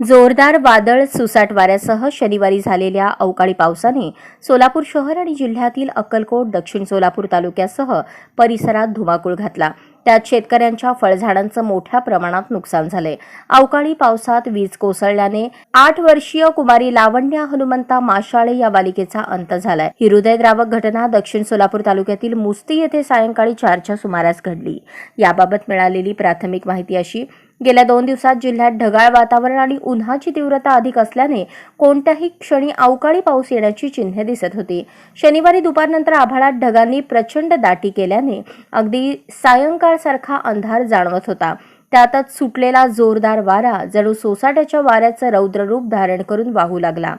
जोरदार वादळ सुसाट वाऱ्यासह शनिवारी झालेल्या अवकाळी पावसाने सोलापूर शहर आणि जिल्ह्यातील अक्कलकोट दक्षिण सोलापूर तालुक्यासह परिसरात धुमाकूळ घातला. त्यात शेतकऱ्यांच्या फळझाडांचं मोठ्या प्रमाणात नुकसान झालंय अवकाळी पावसात वीज कोसळल्याने आठ वर्षीय कुमारी लावण्या हनुमंता माशाळे या बालिकेचा अंत झालाय. ही हृदयद्रावक घटना दक्षिण सोलापूर तालुक्यातील मुस्ती येथे सायंकाळी चारच्या सुमारास घडली. याबाबत मिळालेली प्राथमिक माहिती अशी गेल्या दोन दिवसात जिल्ह्यात ढगाळ वातावरण आणि उन्हाची तीव्रता अधिक असल्याने कोणत्याही क्षणी अवकाळी पाऊस येण्याची चिन्हे दिसत होती. शनिवारी दुपारनंतर आभाळात ढगांनी प्रचंड दाटी केल्याने अगदी सायंकाळसारखा अंधार जाणवत होता. त्यातच सुटलेला जोरदार वारा जणू सोसाट्याच्या वाऱ्याचं रौद्ररूप धारण करून वाहू लागला.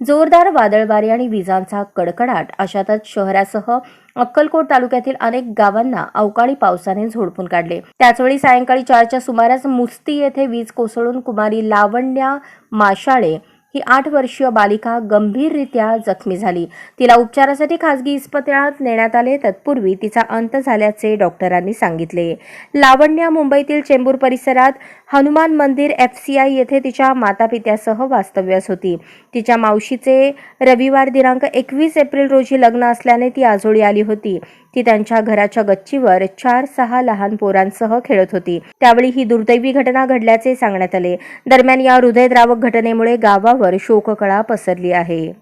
जोरदार वादळवारे आणि विजांचा कडकडाट. अशातच शहरासह अक्कलकोट तालुक्यातील अनेक गावांना अवकाळी पावसाने झोडपून काढले. त्याचवेळी सायंकाळी चारच्या सुमारास मुस्ती येथे वीज कोसळून कुमारी लावण्या माशाळे ही आठ वर्षीय बालिका गंभीररित्या जखमी झाली. तिला उपचारासाठी खासगी इस्पितळात नेण्यात आले. तत्पूर्वी तिचा अंत झाल्याचे डॉक्टरांनी सांगितले. लावण्या मुंबईतील चेंबूर परिसरात हनुमान मंदिर एफ सी आय येथे तिच्या मातापित्यासह वास्तव्यास होती. तिच्या मावशीचे रविवार दिनांक एकवीस एप्रिल रोजी लग्न असल्याने ती आजोळी आली होती. ती त्यांच्या घराच्या गच्चीवर चार सहा लहान पोरांसह खेळत होती. त्यावेळी ही दुर्दैवी घटना घडल्याचे सांगण्यात आले. दरम्यान या हृदयद्रावक घटनेमुळे गावावर शोककळा पसरली आहे.